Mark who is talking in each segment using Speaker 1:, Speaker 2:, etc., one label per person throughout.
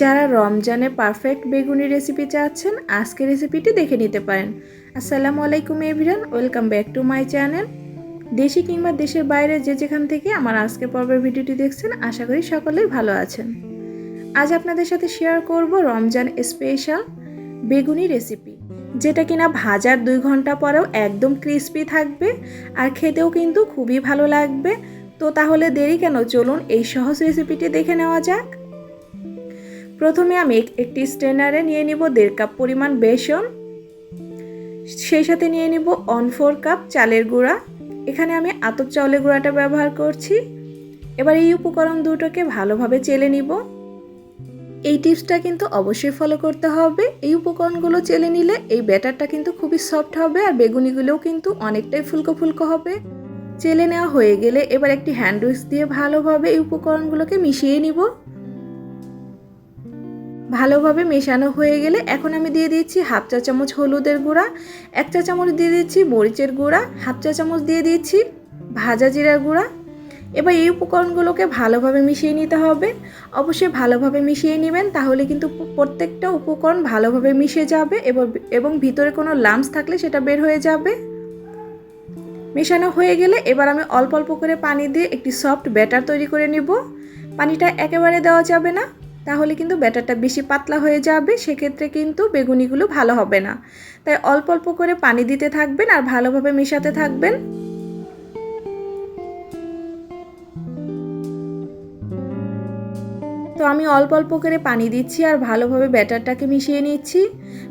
Speaker 1: যারা রমজানে পারফেক্ট বেগুনি রেসিপি চাচ্ছেন, আজকের রেসিপিটি দেখে নিতে পারেন। আসসালামু আলাইকুম everyone, welcome back to my channel. দেশি কিংবা দেশের বাইরে যে যেখান থেকে আমার আজকে পর্বের ভিডিওটি দেখছেন, আশা করি সকলেই ভালো আছেন। আজ আপনাদের সাথে শেয়ার করব রমজান স্পেশাল বেগুনি রেসিপি যেটা কিনা ভাজার দুই ঘণ্টা পরেও একদম ক্রিস্পি থাকবে, আর খেতেও কিন্তু খুবই ভালো লাগবে। তো তাহলে দেরি কেন? চলুন এই সহজ রেসিপিটি দেখে নেওয়া যাক। প্রথমে আমি একটি স্ট্রেনারে নিয়ে নিব দেড় কাপ পরিমাণ বেসন। সেই সাথে নিয়ে নিব অন ফোর কাপ চালের গুঁড়া। এখানে আমি আতপ চাউলের গুঁড়াটা ব্যবহার করছি। এবার এই উপকরণ দুটোকে ভালোভাবে চেলে নিব। এই টিপসটা কিন্তু অবশ্যই ফলো করতে হবে। এই উপকরণগুলো চেলে নিলে এই ব্যাটারটা কিন্তু খুবই সফট হবে আর বেগুনিগুলোও কিন্তু অনেকটাই ফুলকো ফুলকো হবে। চেলে নেওয়া হয়ে গেলে এবার একটি হ্যান্ড উইক্স দিয়ে ভালোভাবে এই উপকরণগুলোকে মিশিয়ে নিব। ভালোভাবে মেশানো হয়ে গেলে এখন আমি দিয়ে দিচ্ছি হাফ চা চামচ হলুদের গুঁড়া, এক চা চামচ দিয়ে দিচ্ছি মরিচের গুঁড়া, হাফ চা চামচ দিয়ে দিচ্ছি ভাজা জিরার গুঁড়া। এবার এই উপকরণগুলোকে ভালোভাবে মিশিয়ে নিতে হবে। অবশ্যই ভালোভাবে মিশিয়ে নেবেন তাহলে কিন্তু প্রত্যেকটা উপকরণ ভালোভাবে মিশে যাবে এবং এবং ভিতরে কোনো লামস থাকলে সেটা বের হয়ে যাবে। মেশানো হয়ে গেলে এবার আমি অল্প অল্প করে পানি দিয়ে একটি সফট ব্যাটার তৈরি করে নিব। পানিটা একেবারে দেওয়া যাবে না। তাহলে কিন্তু ব্যাটারটা বেশি পাতলা হয়ে যাবে, সেক্ষেত্রে কিন্তু বেগুনিগুলো ভালো হবে না। তাই অল্প অল্প করে পানি দিতে থাকবেন আর ভালোভাবে মেশাতে থাকবেন। তো আমি অল্প অল্প করে পানি দিচ্ছি আর ভালোভাবে ব্যাটারটাকে মিশিয়ে নিচ্ছি।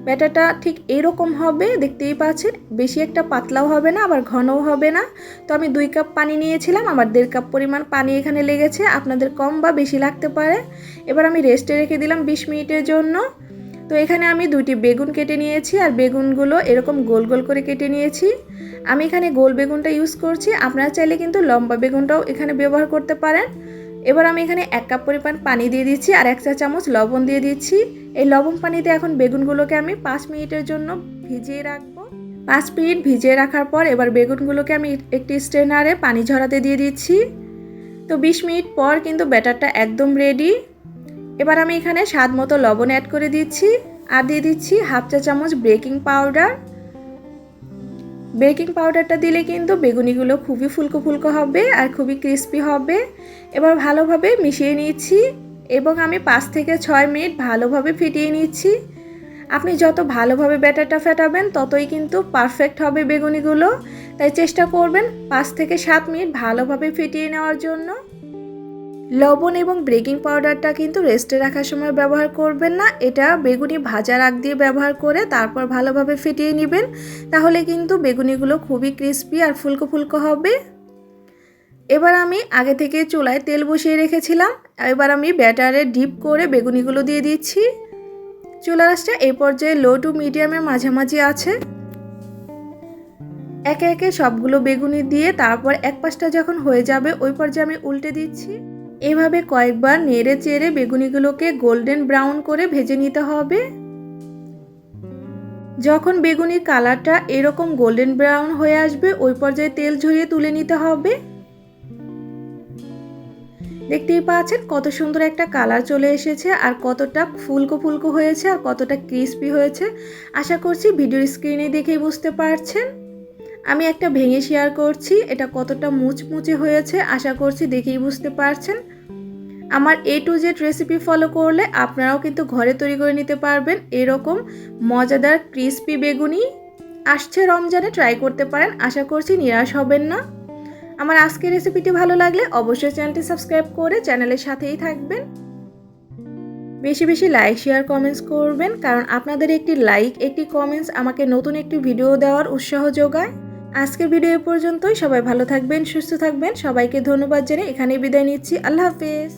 Speaker 1: ব্যাটারটা ঠিক এরকম হবে, দেখতেই পাচ্ছেন। বেশি একটা পাতলাও হবে না, আবার ঘনও হবে না। তো আমি দুই কাপ পানি নিয়েছিলাম আমার দেড় কাপ পরিমাণ পানি এখানে লেগেছে, আপনাদের কম বা বেশি লাগতে পারে। এবার আমি রেস্টে রেখে দিলাম বিশ মিনিটের জন্য। তো এখানে আমি দুইটি বেগুন কেটে নিয়েছি, আর বেগুনগুলো এরকম গোল গোল করে কেটে নিয়েছি। আমি এখানে গোল বেগুনটা ইউজ করছি, আপনারা চাইলে কিন্তু লম্বা বেগুনটাও এখানে ব্যবহার করতে পারেন। এবার আমি এখানে এক কাপ পরিমাণ পানি দিয়ে দিচ্ছি আর এক চা চামচ লবণ দিয়ে দিচ্ছি। এই লবণ পানিতে এখন বেগুনগুলোকে আমি পাঁচ মিনিটের জন্য ভিজিয়ে রাখব। পাঁচ মিনিট ভিজিয়ে রাখার পর এবার বেগুনগুলোকে আমি একটি স্ট্রেনারে পানি ঝরাতে দিয়ে দিচ্ছি। তো বিশ মিনিট পর কিন্তু ব্যাটারটা একদম রেডি। এবার আমি এখানে স্বাদ মতো লবণ অ্যাড করে দিচ্ছি। আর দিয়ে দিচ্ছি হাফ চা চামচ বেকিং পাউডার। বেকিং পাউডারটা দিলে কিন্তু বেগুনিগুলো খুবই ফুলকো ফুলকো হবে আর খুবই ক্রিস্পি হবে। এবার ভালোভাবে মিশিয়ে নিচ্ছি এবং আমি পাঁচ থেকে ছয় মিনিট ভালোভাবে ফিটিয়ে নিচ্ছি। আপনি যত ভালোভাবে ব্যাটারটা ফেটাবেন, ততই কিন্তু পারফেক্ট হবে বেগুনিগুলো। তাই চেষ্টা করবেন পাঁচ থেকে সাত মিনিট ভালোভাবে ফিটিয়ে নেওয়ার জন্য। লবণ এবং বেকিং পাউডারটা কিন্তু রেস্টে রাখার সময় ব্যবহার করবেন না। এটা বেগুনি ভাজার আগ দিয়ে ব্যবহার করে তারপর ভালোভাবে ফিটিয়ে নেবেন। তাহলে কিন্তু বেগুনিগুলো খুবই ক্রিস্পি আর ফুলকো ফুলকো হবে। এবার আমি আগে থেকে চুলায় তেল বসিয়ে রেখেছিলাম। এবার আমি ব্যাটারে ডিপ করে বেগুনিগুলো দিয়ে দিচ্ছি। চুলা রাসটা এই পর্যায়ে লো টু মিডিয়ামের মাঝামাঝি আছে। একে একে সবগুলো বেগুনি দিয়ে তারপর এক পাশটা যখন হয়ে যাবে ওই পর্যায়ে আমি উল্টে দিচ্ছি। এভাবে কয়েকবার নেড়ে চেড়ে বেগুনিগুলোকে গোল্ডেন ব্রাউন করে ভেজে নিতে হবে। যখন বেগুনির কালারটা এরকম গোল্ডেন ব্রাউন হয়ে আসবে, ওই পর্যায়ে তেল ঝরিয়ে তুলে নিতে হবে। দেখতেই পাচ্ছেন কত সুন্দর একটা কালার চলে এসেছে আর কতটা ফুলকো ফুলকো হয়েছে আর কতটা ক্রিস্পি হয়েছে। আশা করছি ভিডিওর স্ক্রিনে দেখেই বুঝতে পারছেন। আমি একটা ভেঙে শেয়ার করছি, এটা কতটা মুচমুচে হয়েছে আশা করছি দেখেই বুঝতে পারছেন। আমার A to Z recipe follow করলে আপনারাও কিন্তু ঘরে তৈরি করে নিতে পারবেন এরকম মজাদার ক্রিস্পি বেগুনি। আসছে রমজানে ট্রাই করতে পারেন, আশা করছি নিরাশ হবেন না। আমার আজকের রেসিপিটি ভালো লাগলে অবশ্যই চ্যানেলটি সাবস্ক্রাইব করে চ্যানেলের সাথেই থাকবেন। বেশি বেশি লাইক শেয়ার কমেন্টস করবেন, কারণ আপনাদের একটি লাইক একটি কমেন্টস আমাকে নতুন একটি ভিডিও দেওয়ার উৎসাহ যোগায়। আজকের ভিডিও পর্যন্তই। সবাই ভালো থাকবেন, সুস্থ থাকবেন। সবাইকে ধন্যবাদ জেনে এখানেই বিদায় নিচ্ছি। আল্লাহ হাফেজ।